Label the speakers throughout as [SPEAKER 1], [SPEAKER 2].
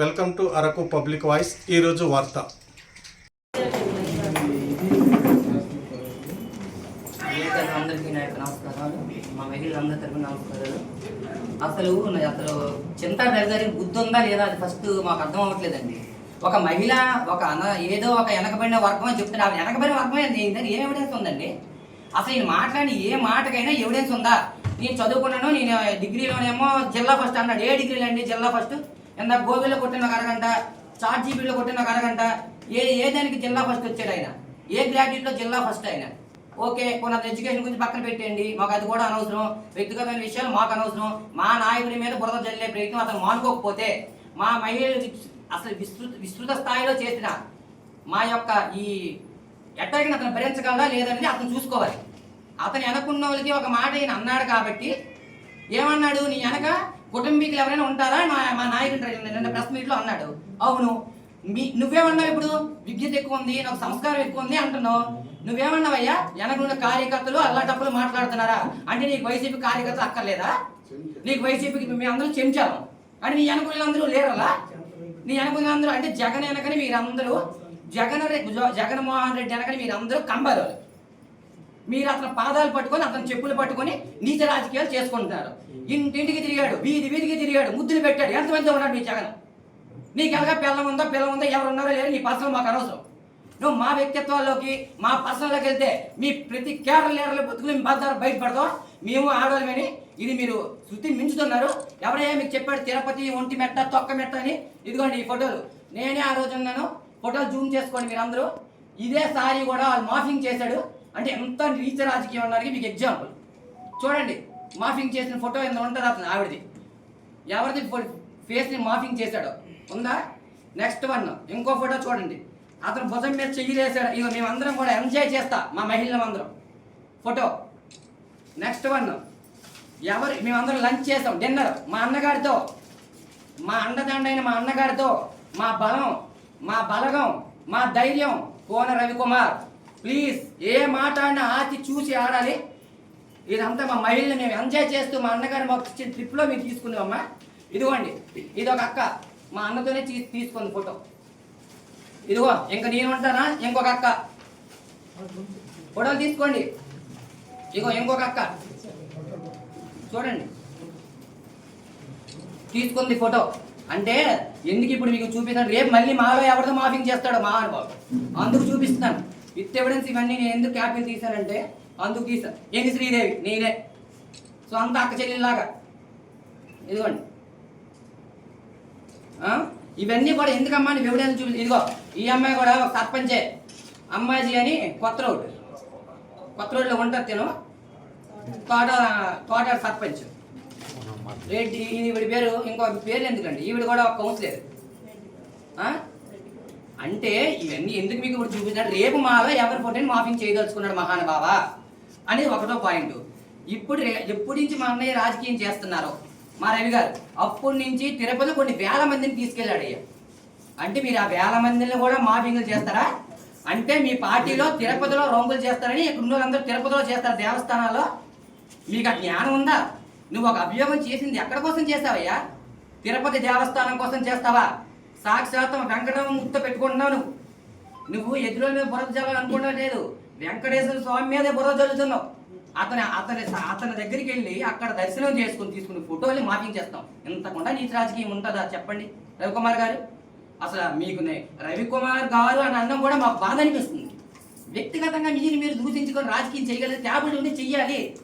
[SPEAKER 1] Welcome to Araku public voice. ఈరోజు వార్త.
[SPEAKER 2] అందరికీ నా యొక్క నమస్కారాలు. మా మహిళలందరి తరఫున నమస్కారాలు. అసలు అసలు చింతా గారి బుద్ధి ఉందా లేదా అది ఫస్ట్ మాకు అర్థం అవ్వట్లేదండి. ఒక మహిళ ఒక అన ఏదో ఒక వెనకబడిన వర్గం అని చెప్తున్నారు. ఆ వెనకబడిన వర్గం ఏంటి ఏం ఎవిడెన్స్ ఉందండి? అసలు నేను మాట్లాడిన ఏ మాటకైనా ఎవిడెన్స్ ఉందా? నేను చదువుకున్నాను నేను డిగ్రీలోనేమో జిల్లా ఫస్ట్ అన్నాడు. ఏ డిగ్రీలు అండి జిల్లా ఫస్ట్ ఎంత గోబీలో కొట్టిన అరగంట చాట్ జీబీలో కొట్టిన అరగంట ఏ ఏ దానికి జిల్లా ఫస్ట్ వచ్చాడు ఆయన? ఏ గ్రాడ్యుయేట్లో జిల్లా ఫస్ట్ ఆయన? ఓకే కొంత ఎడ్యుకేషన్ గురించి పక్కన పెట్టండి మాకు అది కూడా అనవసరం. వ్యక్తిగతమైన విషయాలు మాకు అనవసరం. మా నాయకుడి మీద బురద జల్లే ప్రయత్నం అతను మానుకోకపోతే మా మహిళలు అసలు విస్తృత విస్తృత స్థాయిలో చేసిన మా యొక్క ఈ ఎట్టగిన అతను భరించగలరా లేదనేది అతను చూసుకోవాలి. అతను వెనకున్న వాళ్ళకి ఒక మాట ఈయన అన్నాడు కాబట్టి ఏమన్నాడు? నీ వెనక కుటుంబీకులు ఎవరైనా ఉంటారా? మా మా నాయకుడు నిన్న ప్రెస్ మీట్లో అన్నాడు. అవును. మీ నువ్వేమన్నావు ఇప్పుడు? విద్యుత్ ఎక్కువ ఉంది నాకు సంస్కారం ఎక్కువ ఉంది అంటున్నావు. నువ్వేమన్నావయ్యా? వెనకున్న కార్యకర్తలు అల్లాటప్పుడు మాట్లాడుతున్నారా? అంటే నీకు వైసీపీ కార్యకర్తలు అక్కర్లేదా? నీకు వైసీపీకి మేము అందరూ చెంచాము అంటే నీ వెనకులందరూ లేరలా? నీ వెనకులందరూ అంటే జగన్ వెనకని మీరందరూ జగన్ జగన్మోహన్ రెడ్డి వెనకని మీరందరూ కంబారు మీరు అతని పాదాలు పట్టుకొని అతని చెప్పులు పట్టుకొని నీచ రాజకీయాలు చేసుకుంటున్నారు. ఇంటింటికి తిరిగాడు వీధి వీధికి తిరిగాడు ముద్దులు పెట్టాడు. ఎంతమంది ఉన్నాడు మీ జగన్? నీకు ఎలాగా పిల్లం ఉందో పిల్లం ఉందో ఎవరు ఉన్నారో లేరు నీ పర్సనల్ మాకు అనవసరం. నువ్వు మా వ్యక్తిత్వాల్లోకి మా పర్సనల్లోకి వెళ్తే మీ ప్రతి కేరళ లీడర్లు బతుకులు మీ బద్దారు బయటపడతాం మేము ఆడవాళ్ళమని ఇది మీరు శృతి మించుతున్నారు. ఎవరైనా మీకు చెప్పాడు తిరుపతి ఒంటి మెట్ట తొక్క మెట్ట అని? ఇదిగోండి ఈ ఫోటోలు. నేనే ఆ రోజు ఉన్నాను ఫోటోలు జూమ్ చేసుకోండి మీరందరూ. ఇదే సారి కూడా వాళ్ళు మాఫింగ్ చేశాడు. అంటే ఎంత నీచ రాజకీయం ఉండడానికి మీకు ఎగ్జాంపుల్ చూడండి మాఫింగ్ చేసిన ఫోటో ఎంత ఉంటుంది అతను ఆవిడది. ఎవరిది ఫేస్ని మాఫింగ్ చేశాడో. ఉందా? నెక్స్ట్ వన్ ఇంకో ఫోటో చూడండి. అతను భుజం మీద చెయ్యలేసాడు ఇక మేమందరం కూడా ఎంజాయ్ చేస్తా మా మహిళలందరం ఫోటో. నెక్స్ట్ వన్ ఎవరు మేమందరం లంచ్ చేస్తాం డిన్నర్. మా అన్నగారితో. మా అండదండైన మా అన్నగారితో. మా బలం మా బలగం మా ధైర్యం. కోన రవికుమార్. ప్లీజ్ ఏ మాట అన్నా ఆచి చూసి ఆడాలి. ఇదంతా మా మహిళని మేము ఎంజాయ్ చేస్తూ మా అన్నగారు మాకు ఇచ్చిన ట్రిప్లో మేము తీసుకున్నామమ్మా. ఇదిగోండి ఇది ఒక అక్క. మా అన్నతోనే తీసుకుంది ఫోటో. ఇదిగో ఇంకా నేను ఉంటానా? ఇంకొక అక్క. ఫోటోలు తీసుకోండి. ఇగో ఇంకొక అక్క. చూడండి. తీసుకుంది ఫోటో. అంటే ఎందుకు ఇప్పుడు మీకు చూపిస్తాను? రేపు మళ్ళీ మాలో ఎవరితో మాఫింగ్ చేస్తాడో మా అనుభవం అందుకు చూపిస్తున్నాను. విత్ ఎవిడెన్స్ ఇవన్నీ నేను ఎందుకు క్యాపిల్ తీశానంటే అందుకు తీసాను ఏంటి శ్రీదేవి? నేనే. సో అంత అక్క చెల్లెల్లాగా. ఇదిగోండి? ఇవన్నీ కూడా ఎందుకమ్మా నీకు ఎవిడెన్స్ చూపి ఇదిగో ఈ అమ్మాయి కూడా ఒక సర్పంచే. అమ్మాజీ అని కొత్త రోడ్. కొత్త రోడ్లో ఉంటుంది తిను. తోట తోట సర్పంచ్. రెడ్డి ఈవిడి పేరు ఇంకో పేరు ఎందుకండి? ఈవిడ కూడా ఒక కౌన్సిలర్? అంటే ఇవన్నీ ఎందుకు మీకు ఇప్పుడు చూపించాడు రేపు మాలో ఎవరి ఫోటోని మాఫింగ్ చేయదలుచుకున్నాడు మహానుభావ అనేది ఒకటో పాయింట్. ఇప్పుడు ఎప్పటి నుంచి మా అన్నయ్య రాజకీయం చేస్తున్నారు? మా రవి గారు అప్పటి నుంచి తిరుపతి కొన్ని వేల మందిని తీసుకెళ్ళాడు అయ్యా. అంటే మీరు ఆ వేల మందిని కూడా మాఫింగ్లు చేస్తారా? అంటే మీ పార్టీలో తిరుపతిలో రొంగులు చేస్తారని ఇక్కడ వాళ్ళందరూ తిరుపతిలో చేస్తారు దేవస్థానాల్లో. మీకు ఆ జ్ఞానం ఉందా? నువ్వు ఒక అభియోగం చేసింది ఎక్కడ కోసం చేస్తావయ్యా? తిరుపతి దేవస్థానం కోసం చేస్తావా? సాక్షాత్తం ముక్త పెట్టుకుంటున్నావు నువ్వు. నువ్వు ఎదురుల మీద బురద చల్లాలనుకుంటా లేదు. వెంకటేశ్వర స్వామి మీదే బురద చల్లుతున్నావు అతని అతని అతని దగ్గరికి వెళ్ళి అక్కడ దర్శనం చేసుకుని తీసుకుని ఫోటోలు మాఫింగ్ చేస్తాం. ఇంతకుండా నీతి రాజకీయం ఉంటుందా చెప్పండి రవికుమార్ గారు? అసలు మీకు నే- రవికుమార్ గారు అని అన్నం కూడా మాకు బాధ అనిపిస్తుంది. వ్యక్తిగతంగా మీరు మీరు దూషించుకొని రాజకీయం చేయగలిగితే ట్యాబ్లెట్ ఉండి చెయ్యాలి.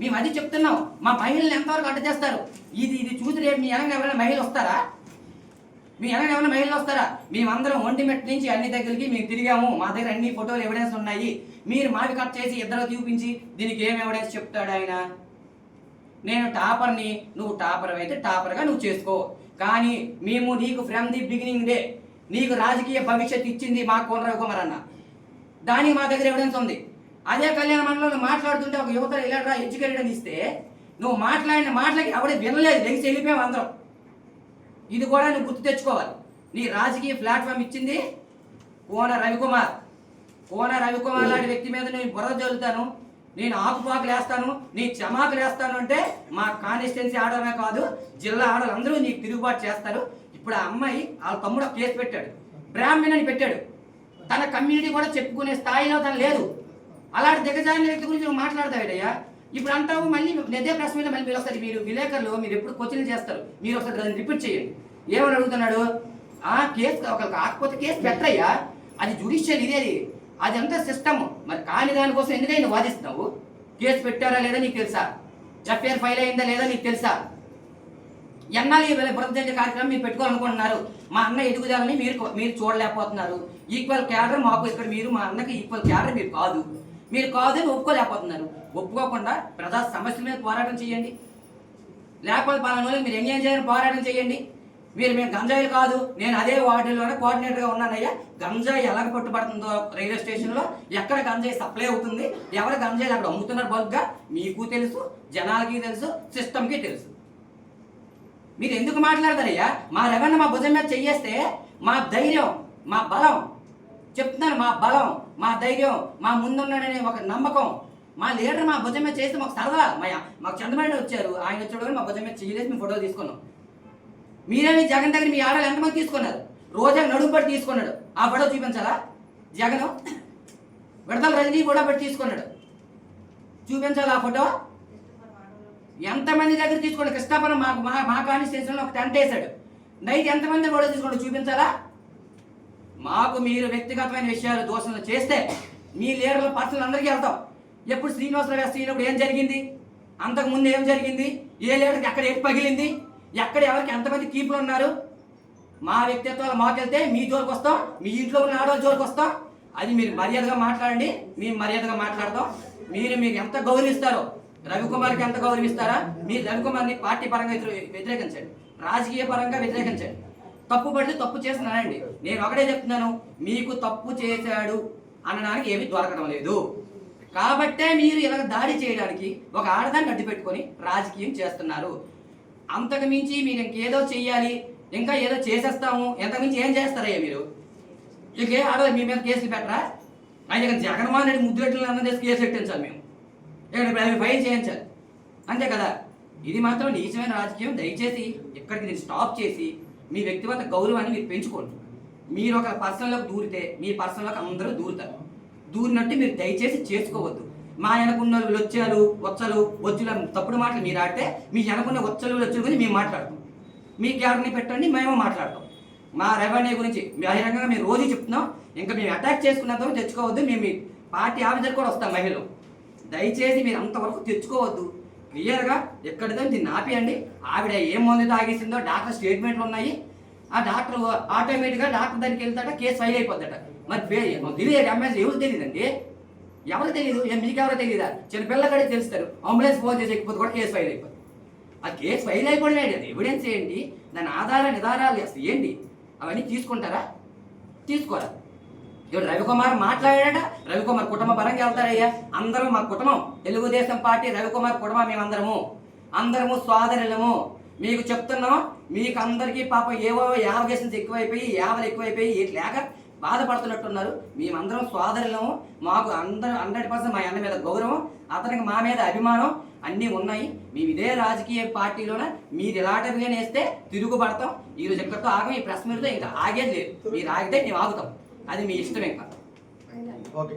[SPEAKER 2] మేము అది చెప్తున్నాం. మా మహిళలు ఎంతవరకు అడ్డ చేస్తారు? ఇది ఇది చూసి రేపు మీ వెనక ఎవరైనా మహిళలు వస్తారా? మీ వెనక ఎవరైనా మెయిల్ వస్తారా? మేమందరం ఒంటి మెట్ నుంచి అన్ని దగ్గరికి మేము తిరిగాము. మా దగ్గర అన్ని ఫోటోలు ఎవిడెన్స్ ఉన్నాయి. మీరు మావి కట్ చేసి ఇద్దరు చూపించి దీనికి ఏం ఎవిడెన్స్ చెప్తాడు ఆయన? నేను టాపర్ని నువ్వు టాపర్ అయితే టాపర్గా నువ్వు చేసుకో. కానీ మేము నీకు ఫ్రమ్ ది బిగినింగ్ డే నీకు రాజకీయ భవిష్యత్ ఇచ్చింది మా కోనరావు కుమార్ అన్న. దానికి మా దగ్గర ఎవిడెన్స్ ఉంది. అదే కళ్యాణ మండలంలో మాట్లాడుతుంటే ఒక యువత ఇలా ఎడ్యుకేటెడ్ అని ఇస్తే నువ్వు మాట్లాడిన మాటలకి ఎవడే వినలేదు. లెగిసి వెళ్ళిపోయావు అందరం. ఇది కూడా నువ్వు గుర్తు తెచ్చుకోవాలి. నీ రాజకీయ ప్లాట్ఫామ్ ఇచ్చింది కోన రవికుమార్. కోన రవికుమార్ లాంటి వ్యక్తి మీద నేను బురద జల్లుతాను నేను ఆకుపాకులు వేస్తాను నీ చమాకులు వేస్తాను అంటే మా కాన్స్టిట్యున్సీ ఆడమే కాదు జిల్లా ఆడవాళ్ళు అందరూ నీకు తిరుగుబాటు చేస్తారు. ఇప్పుడు ఆ అమ్మాయి వాళ్ళ తమ్ముడు కేసు పెట్టాడు. బ్రాహ్మణ్ అని పెట్టాడు. తన కమ్యూనిటీ కూడా చెప్పుకునే స్థాయిలో తను లేదు. అలాంటి దిగజారిన వ్యక్తి గురించి నువ్వు మాట్లాడతాడయ్యా ఇప్పుడు అంటావు మళ్ళీ నిదే ప్రశ్న మీద మళ్ళీ మీరు ఒకసారి మీరు విలేకరులు మీరు ఎప్పుడు క్వశ్చన్ చేస్తారు? మీరు ఒకసారి దాన్ని రిపీట్ చేయండి. ఏమని అడుగుతున్నాడు? ఆ కేసు ఒక కాకపోతే కేసు పెట్టయ్యా అది జుడిషియల్ ఇదేది. అది అంతా సిస్టమ్ మరి కాని దానికోసం ఎందుకైనా వాదిస్తున్నావు? కేసు పెట్టారా లేదా నీకు తెలుసా? ఎఫ్ఐఆర్ ఫైల్ అయిందా లేదా నీకు తెలుసా? ఎన్నాళ్ళు ఈ బృహజంత్ర కార్యక్రమం మీరు పెట్టుకోవాలనుకుంటున్నారు? మా అన్న ఎదుగుదలని మీరు మీరు చూడలేకపోతున్నారు. ఈక్వల్ క్యాడర్ మాకు ఇక్కడ మీరు మా అన్నకి ఈక్వల్ క్యాడర్ మీరు కాదు. మీరు కాదు ఒప్పుకోలేకపోతున్నారు. ఒప్పుకోకుండా ప్రజా సమస్యల మీద పోరాటం చేయండి. లేకపోతే పలానా రోజులు మీరు ఎంగేజ్ చేయని పోరాటం చేయండి. మీరు మేము గంజాయి కాదు నేను అదే వార్డులోనే కోఆర్డినేటర్గా ఉన్నానయ్యా. గంజాయి ఎలా పట్టుబడుతుందో రైల్వే స్టేషన్లో ఎక్కడ గంజాయి సప్లై అవుతుంది ఎవరు గంజాయి అక్కడ అమ్ముతున్నారు బల్క్గా మీకు తెలుసు జనాలకి తెలుసు సిస్టమ్కి తెలుసు. మీరు ఎందుకు మాట్లాడతారయ్యా? మా రెవెన్యూ మా భుజం మీద చెయ్యేస్తే మా ధైర్యం మా బలం చెప్తున్నాను మా బలం మా ధైర్యం మా ముందున్నాడనే ఒక నమ్మకం. మా లీడర్ మా భుజం మీద చేస్తే మాకు సరదా. మా మాకు చంద్రబాబు వచ్చారు. ఆయన వచ్చాడు మా భుజం మీద చెయ్యలేసి మేము ఫోటోలు తీసుకున్నాం. మీరేమి జగన్ దగ్గర మీ ఆడలు ఎంతమంది తీసుకున్నారు? రోజా నడుము పట్టి తీసుకున్నాడు. ఆ ఫోటో చూపించాలా? జగన్? విడతల రజనీ కూడా పెట్టి తీసుకున్నాడు. చూపించాలా ఆ ఫోటో? ఎంతమంది దగ్గర తీసుకోండి కృష్ణాపురం మాకు మా మా కాన్స్టిట్యూషన్లో ఒక టెంట్ వేశాడు. నైట్ ఎంతమంది కూడా తీసుకోండి చూపించాలా? మాకు మీరు వ్యక్తిగతమైన విషయాలు దోషణలు చేస్తే మీ లీడర్ల పర్సనల్ అందరికీ వెళ్తాం. ఎప్పుడు శ్రీనివాసరావు గారు శ్రీనప్పుడు ఏం జరిగింది? అంతకు ముందు ఏం జరిగింది? ఏ లీడర్కి ఎక్కడ ఏది పగిలింది? ఎక్కడ ఎవరికి ఎంతమంది కీపులు ఉన్నారు? మా వ్యక్తిత్వాలు మాకెళ్తే మీ జోలికి వస్తాం మీ ఇంట్లో ఉన్న ఆడవాళ్ళ జోలికి వస్తాం. అది మీరు మర్యాదగా మాట్లాడండి మేము మర్యాదగా మాట్లాడతాం. మీరు మీకు ఎంత గౌరవిస్తారో రవికుమార్కి ఎంత గౌరవిస్తారా? మీరు రవికుమార్ని పార్టీ పరంగా వ్యతిరేకించండి. రాజకీయ పరంగా వ్యతిరేకించండి. తప్పు పడితే తప్పు చేస్తున్నానండి. నేను ఒకటే చెప్తున్నాను మీకు తప్పు చేశాడు అనడానికి ఏమీ దొరకడం లేదు. కాబట్టే మీరు ఇలా దాడి చేయడానికి ఒక ఆడదాన్ని అడ్డు పెట్టుకొని రాజకీయం చేస్తున్నారు. అంతకు మించి మీరు ఇంకేదో చెయ్యాలి ఇంకా ఏదో చేసేస్తాము ఎంతకుమించి ఏం చేస్తారయ్యా మీరు? ఇంకే ఆడవాళ్ళు మీ మీద కేసులు పెట్టరా? ఆయన ఇక్కడ జగన్మోహన్ రెడ్డి ముద్దుగట్టులు అన్న చేసి కేసు పెట్టించాలి మేము. ఇక్కడ ఇప్పుడు అవి ఫైల్ చేయించాలి. అంతే కదా? ఇది మాత్రం నీచమైన రాజకీయం. దయచేసి ఇక్కడికి దీన్ని స్టాప్ చేసి మీ వ్యక్తిగత గౌరవాన్ని మీరు పెంచుకోండి. మీరు ఒక పర్సన్లోకి దూరితే మీ పర్సన్లోకి అందరూ దూరుతారు. దూరినట్టు మీరు దయచేసి చేసుకోవద్దు. మా వెనకున్న లొచ్చాలు వచ్చలు వచ్చుల తప్పుడు మాటలు మీరు ఆడితే మీ వెనకున్న వచ్చలు లొచ్చుల గురించి మేము మాట్లాడతాం. మీ గ్యారంటీ పెట్టండి మేము మాట్లాడతాం. మా రెవెన్యూ గురించి బహిరంగంగా మేము రోజు చెప్తున్నాం. ఇంకా మేము అటాక్ చేసుకున్నంతవరకు తెచ్చుకోవద్దు. మేము పార్టీ ఆఫీసర్ కూడా వస్తాం మహిళలు. దయచేసి మీరు అంతవరకు తెచ్చుకోవద్దు. క్లియర్గా ఎక్కడిదో దీన్ని ఆపేయండి. ఆవిడ ఏం మందు తాగేసిందో డాక్టర్ స్టేట్మెంట్లు ఉన్నాయి. ఆ డాక్టర్ ఆటోమేటిక్గా డాక్టర్ దానికి వెళ్తాట కేసు ఫైల్ అయిపోద్దట మరి తెలియదు అమ్మాయి ఎవరు తెలియదండి? ఎవరు తెలియదు? మీకు ఎవరో తెలియదా? చిన్న పిల్లకడే తెలుస్తారు. అంబులెన్స్ ఫోన్ చేసి ఎక్కిపోతే కూడా కేసు ఫైల్ అయిపోతుంది ఆ కేసు ఫైల్ అయిపోయినాడు అది ఎవిడెన్స్ ఏంటి? దాని ఆధార నిధారాలు అసలు ఏంటి? అవన్నీ తీసుకుంటారా? తీసుకోరా? ఇప్పుడు రవికుమార్ మాట్లాడాడ? రవికుమార్ కుటుంబ పరంగా వెళ్తారయ్యా. అందరూ మా కుటుంబం. తెలుగుదేశం పార్టీ రవికుమార్ కుటుంబం మేమందరము. అందరము సోదరులము. మీకు చెప్తున్నాం మీకు అందరికీ పాపం ఏవో యావగేషన్స్ ఎక్కువైపోయి యావలు ఎక్కువైపోయి ఇటు లేక బాధపడుతున్నట్టున్నారు. మేమందరం సోదరులము. మాకు అందరూ హండ్రెడ్ పర్సెంట్ మా అన్న మీద గౌరవం అతనికి మా మీద అభిమానం అన్నీ ఉన్నాయి. మేము ఇదే రాజకీయ పార్టీలోనే మీరు ఇలాంటివిగా నేస్తే తిరుగుబడతాం. ఈ రోజు ఎక్కడితో ఆగం ఈ ప్రెస్ మీట్తో ఇంకా ఆగేది లేదు. మీరు ఆగితే మేము ఆగుతాం. అది మీ ఇష్టం ఇంకా
[SPEAKER 1] ఓకే